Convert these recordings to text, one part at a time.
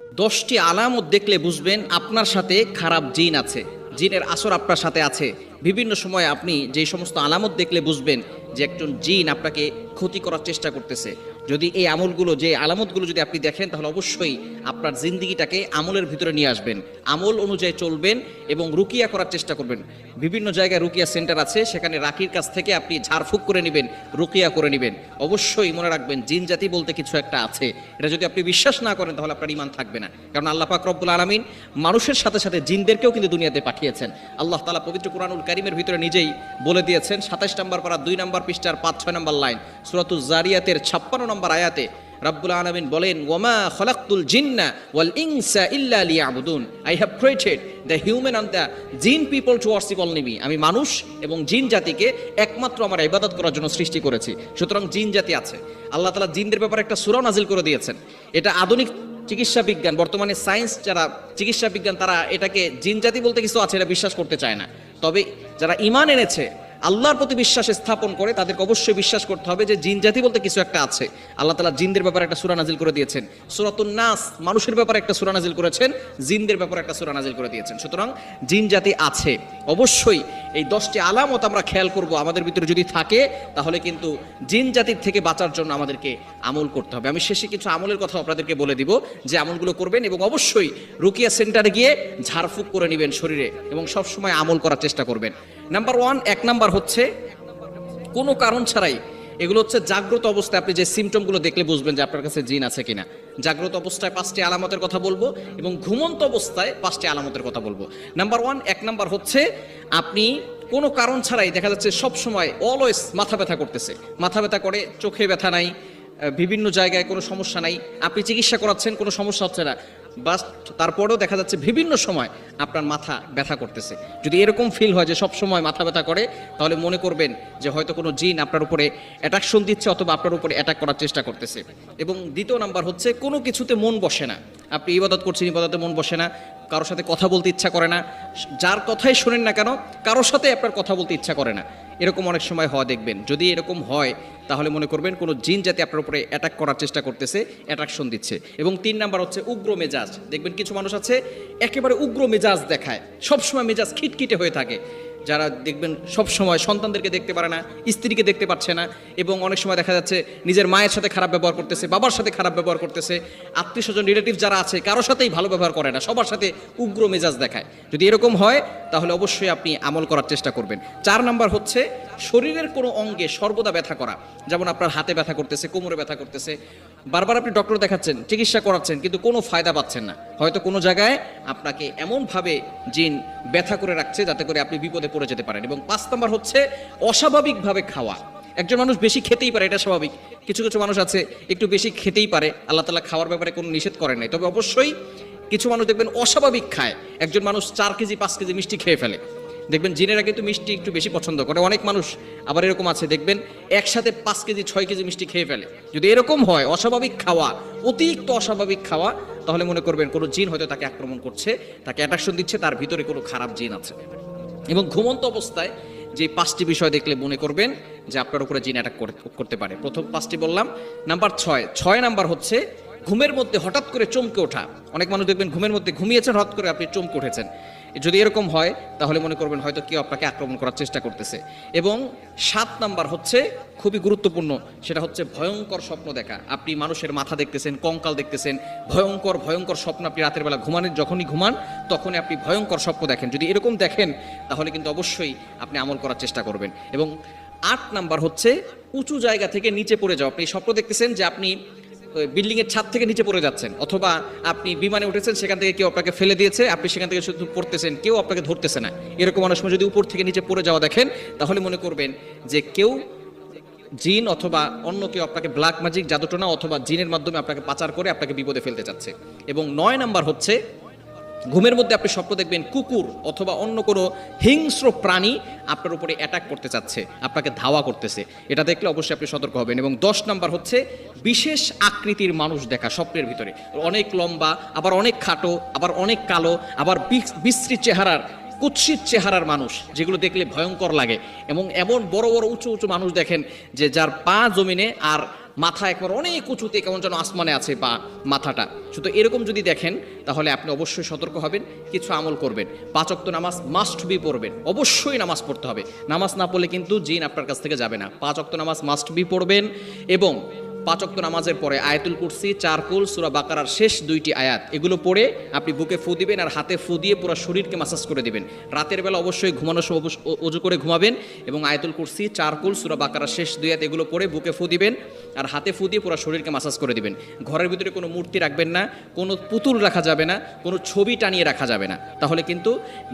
দশটি আলামত দেখলে বুঝবেন আপনার সাথে খারাপ জিন আছে। জিনের আসর আপনার সাথে আছে। বিভিন্ন সময় আপনি যে সমস্ত আলামত দেখলে বুঝবেন যে একজন জিন আপনাকে ক্ষতি করার চেষ্টা করতেছে। যদি এই আমলগুলো, যে আলামতগুলো যদি আপনি দেখেন, তাহলে অবশ্যই আপনার জিন্দিগিটাকে আমলের ভিতরে নিয়ে আসবেন। আমল অনুযায়ী চলবেন এবং রুকিয়া করার চেষ্টা করবেন। বিভিন্ন জায়গায় রুকিয়া সেন্টার আছে, সেখানে রাকির কাছ থেকে আপনি ঝাড়ফুঁক করে নেবেন, রুকিয়া করে নেবেন। অবশ্যই মনে রাখবেন, জিন জাতি বলতে কিছু একটা আছে। এটা যদি আপনি বিশ্বাস না করেন, তাহলে আপনার ইমান থাকবে না। কারণ আল্লাহ পাক রব্বুল আলমিন মানুষের সাথে সাথে জিনদেরকেও কিন্তু দুনিয়াতে পাঠিয়েছেন। আল্লাহ তালা পবিত্র কোরআনুল কারিমের ভিতরে নিজেই বলে দিয়েছেন সাতাশ নম্বর পারা দুই নম্বর পৃষ্ঠার পাঁচ, ছয় নম্বর লাইন। সুরাতুল জারিয়াতের ছাপ্পান্ন নম্বর আয়াতে রাব্বুল আলামিন বলেন, ওয়ামা খলাকতুল জিন্না ওয়াল ইনসা ইল্লা লিয়াবুদুন। I have created the human and the jinn people to worship only me আমি মানুষ এবং জিন জাতিকে একমাত্র আমার ইবাদত করার জন্য সৃষ্টি করেছি। সুতরাং জিন জাতি আছে। আল্লাহ তাআলা জিনদের ব্যাপারে একটা সূরা নাজিল করে দিয়েছেন। এটা আধুনিক চিকিৎসা বিজ্ঞান, বর্তমানে সায়েন্স যারা চিকিৎসা বিজ্ঞান, তারা এটাকে জিন জাতি বলতে কিছু আছে, এটা বিশ্বাস করতে চায় না। তবে যারা ইমান এনেছে আল্লাহর প্রতি বিশ্বাস স্থাপন করে তাদেরকে অবশ্যই বিশ্বাস করতে হবে যে জিন জাতি বলতে কিছু একটা আছে। আল্লাহ তালা জিনদের ব্যাপারে একটা সুরা নাজিল করে দিয়েছেন। সুরাতুন নাস, মানুষের ব্যাপারে একটা সুরা নাজিল করেছেন, জিনদের ব্যাপারে একটা সুরা নাজিল করে দিয়েছেন। সুতরাং জিন জাতি আছে। অবশ্যই এই দশটি আলামত আমরা খেয়াল করব আমাদের ভিতরে যদি থাকে, তাহলে কিন্তু জিন জাতির থেকে বাঁচার জন্য আমাদেরকে আমল করতে হবে। আমি শেষে কিছু আমলের কথা আপনাদেরকে বলে দিব যে আমলগুলো করবেন এবং অবশ্যই রুকিয়া সেন্টারে গিয়ে ঝাড়ফুঁক করে নেবেন শরীরে এবং সবসময় আমল করার চেষ্টা করবেন। নাম্বার ওয়ান, এক নাম্বার হচ্ছে, কোনো কারণ ছাড়াই, এগুলো হচ্ছে জাগ্রত অবস্থায় আপনি যে সিমটমগুলো দেখলে বুঝবেন যে আপনার কাছে জিন আছে কিনা। জাগ্রত অবস্থায় পাঁচটি আলামতের কথা বলব এবং ঘুমন্ত অবস্থায় পাঁচটি আলামতের কথা বলব। নাম্বার ওয়ান এক নাম্বার হচ্ছে, আপনি কোনো কারণ ছাড়াই, দেখা যাচ্ছে সব সময় অলওয়েজ মাথা ব্যথা করতেছে। মাথা ব্যথা করে, চোখে ব্যথা নাই বিভিন্ন জায়গায় কোনো সমস্যা নাই। আপনি চিকিৎসা করাচ্ছেন, কোনো সমস্যা হচ্ছে না। বাস তারপরেও দেখা যাচ্ছে বিভিন্ন সময় আপনার মাথা ব্যথা করতেছে। যদি এরকম ফিল হয় যে সব সময় মাথা ব্যথা করে, তাহলে মনে করবেন যে হয়তো কোনো জিন আপনার উপরে অ্যাট্রাকশন দিচ্ছে অথবা আপনার উপরে অ্যাটাক করার চেষ্টা করতেছে। এবং দ্বিতীয় নাম্বার হচ্ছে কোনো কিছুতে মন বসে না। আপনি ইবাদত করছেন, ইবাদতে মন বসে না, কারোর সাথে কথা বলতে ইচ্ছা করে না, যার কথাই শোনেন না কেন, কারোর সাথে আপনার কথা বলতে ইচ্ছা করে না। এরকম অনেক সময় হওয়া দেখবেন। যদি এরকম হয়, তাহলে মনে করবেন কোনো জিন যাতে আপনার উপরে অ্যাটাক করার চেষ্টা করতেছে অ্যাট্রাকশন দিচ্ছে। এবং তিন নাম্বার হচ্ছে উগ্র মেজাজ। দেখবেন কিছু মানুষ আছে, একেবারে উগ্র মেজাজ দেখায়। সবসময় মেজাজ খিটখিটে হয়ে থাকে। যারা দেখবেন সব সময় সন্তানদেরকে দেখতে পারে না, স্ত্রীকে দেখতে পাচ্ছে না, এবং অনেক সময় দেখা যাচ্ছে নিজের মায়ের সাথে খারাপ ব্যবহার করতেছে, বাবার সাথে খারাপ ব্যবহার করতেছে আত্মীয় স্বজন রিলেটিভ যারা আছে, কারোর সাথেই ভালো ব্যবহার করে না, সবার সাথে উগ্র মেজাজ দেখায়। যদি এরকম হয়, তাহলে অবশ্যই আপনি আমল করার চেষ্টা করবেন। চার নাম্বার হচ্ছে শরীরের কোনো অঙ্গে সর্বদা ব্যথা করা। যেমন আপনার হাতে ব্যথা করতেছে, কোমরে ব্যথা করতেছে। বারবার আপনি ডক্টর দেখাচ্ছেন, চিকিৎসা করাচ্ছেন, কিন্তু কোনো ফায়দা পাচ্ছেন না। হয়তো কোনো জায়গায় আপনাকে এমনভাবে জিন ব্যথা করে রাখছে যাতে করে আপনি বিপদে পড়ে যেতে পারেন। এবং পাঁচ নম্বর হচ্ছে অস্বাভাবিকভাবে খাওয়া। একজন মানুষ বেশি খেতেই পারে, এটা স্বাভাবিক। কিছু কিছু মানুষ আছে, একটু বেশি খেতেই পারে। আল্লাহ তালা খাওয়ার ব্যাপারে কোনো নিষেধ করেন নাই। তবে অবশ্যই কিছু মানুষ দেখবেন অস্বাভাবিক খায়। একজন মানুষ চার কেজি, পাঁচ কেজি মিষ্টি খেয়ে ফেলে। দেখবেন জিনেরা কিন্তু মিষ্টি একটু বেশি পছন্দ করে। অনেক মানুষ আবার এরকম আছে, দেখবেন একসাথে পাঁচ কেজি, ছয় কেজি মিষ্টি খেয়ে ফেলে। যদি এরকম হয়, অস্বাভাবিক খাওয়া, অতিরিক্ত অস্বাভাবিক খাওয়া, তাহলে মনে করবেন কোনো জিন হয়তো তাকে আক্রমণ করছে, তাকে অ্যাট্রাকশন দিচ্ছে, তার ভিতরে কোনো খারাপ জিন আছে। এবং ঘুমন্ত অবস্থায় যে পাঁচটি বিষয় দেখলে মনে করবেন যে আপনার উপরে জিন অ্যাটাক করতে পারে। প্রথম পাঁচটি বললাম। নাম্বার ছয়। ছয় নাম্বার হচ্ছে ঘুমের মধ্যে হঠাৎ করে চমকে ওঠা। অনেক মানুষ দেখবেন ঘুমের মধ্যে ঘুমিয়েছেন, হঠাৎ করে আপনি চমকে উঠেছেন। যদি এরকম হয়, তাহলে মনে করবেন হয়তো কেউ আপনাকে আক্রমণ করার চেষ্টা করতেছে। এবং সাত নাম্বার হচ্ছে খুবই গুরুত্বপূর্ণ, সেটা হচ্ছে ভয়ঙ্কর স্বপ্ন দেখা। আপনি মানুষের মাথা দেখতেছেন, কঙ্কাল দেখতেছেন, ভয়ঙ্কর ভয়ঙ্কর স্বপ্ন আপনি রাতের বেলা ঘুমানের, যখনই ঘুমান, তখনই আপনি ভয়ঙ্কর স্বপ্ন দেখেন। যদি এরকম দেখেন, তাহলে কিন্তু অবশ্যই আপনি আমল করার চেষ্টা করবেন। এবং আট নাম্বার হচ্ছে উঁচু জায়গা থেকে নিচে পড়ে যাওয়া আপনি স্বপ্ন দেখতেছেন যে আপনি বিল্ডিং এর ছাদ থেকে নিচে পড়ে যাচ্ছেন, অথবা আপনি বিমানে উঠেছেন, সেখান থেকে কেউ আপনাকে ফেলে দিয়েছে, আপনি সেখান থেকে শুধু পড়তেছেন, কেউ আপনাকে ধরতেছে না। এরকম অনেক সময় যদি উপর থেকে নিচে পড়ে যাওয়া দেখেন, তাহলে মনে করবেন যে কেউ জিন অথবা অন্য কেউ আপনাকে ব্ল্যাক ম্যাজিক, জাদুটোনা অথবা জিনের মাধ্যমে আপনাকে পাচার করে আপনাকে বিপদে ফেলতে চাচ্ছে। এবং নয় নাম্বার হচ্ছে ঘুমের মধ্যে আপনি স্বপ্ন দেখবেন কুকুর অথবা অন্য কোনো হিংস্র প্রাণী আপনার উপরে অ্যাটাক করতে চাচ্ছে, আপনাকে ধাওয়া করতেছে। এটা দেখলে অবশ্যই আপনি সতর্ক হবেন এবং দশ নাম্বার হচ্ছে বিশেষ আকৃতির মানুষ দেখা স্বপ্নের ভিতরে। অনেক লম্বা, আবার অনেক খাটো, আবার অনেক কালো, আবার বিশ্রী চেহারার, কুৎসিত চেহারার মানুষ, যেগুলো দেখলে ভয়ঙ্কর লাগে। এবং এমন বড় বড় উঁচু উঁচু মানুষ দেখেন যে যার পা জমিনে আর মাথা একবার অনেক উঁচুতে কেমন যেন আসমানে আছে বা মাথাটা। শুধু এরকম যদি দেখেন, তাহলে আপনি অবশ্যই সতর্ক হবেন, কিছু আমল করবেন। পাঁচক্ত নামাজ মাস্ট বি পড়বেন, অবশ্যই নামাজ পড়তে হবে। নামাজ না পড়লে কিন্তু জিন আপনার কাছ থেকে যাবে না। পাঁচ তো নামাজ মাস্ট বি পড়বেন এবং পাঁচ অক্ত নামাজের পরে আয়াতুল কুরসি, চারকুল, সুরা বাকারার শেষ দুইটি আয়াত, এগুলো পড়ে আপনি বুকে ফু দিবেন আর হাতে ফু দিয়ে পুরো শরীরকে মাসাজ করে দিবেন। রাতের বেলা অবশ্যই ঘুমানোর সময় অজু করে ঘুমাবেন এবং আয়াতুল কুরসি, চারকুল, সুরা বাকারার শেষ দুই আয়াত এগুলো পড়ে বুকে ফু দিবেন আর হাতে ফু দিয়ে পুরো শরীরকে মাসাজ করে দিবেন। ঘরের ভিতরে কোনো মূর্তি রাখবেন না, কোনো পুতুল রাখা যাবে না, কোনো ছবি টানিয়ে রাখা যাবে না। তাহলে কিন্তু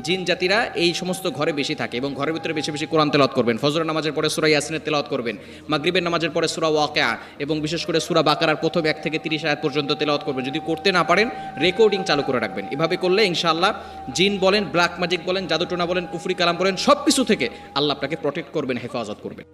জিন জাতিরা এই সমস্ত ঘরে বেশি থাকে এবং ঘরের ভিতরে বেশি বেশি কোরআন তেলাওয়াত করবেন। ফজরের নামাজের পরে সুরা ইয়াসিনের তেলাওয়াত করবেন, মাগরিবের নামাজের পরে সুরা ওয়াকিয়া এবং বিশেষ করে সুরা বাকারার প্রথম এক থেকে তিরিশ আয়াত পর্যন্ত তেলাওয়াত করবেন। যদি করতে না পারেন রেকর্ডিং চালু করে রাখবেন। এভাবে করলে ইনশাআল্লাহ জিন বলেন ব্ল্যাক ম্যাজিক বলেন, জাদুটোনা বলেন, কুফরি কালাম বলেন সব কিছু থেকে আল্লাহ আপনাকে প্রোটেক্ট করবেন, হেফাজত করবেন।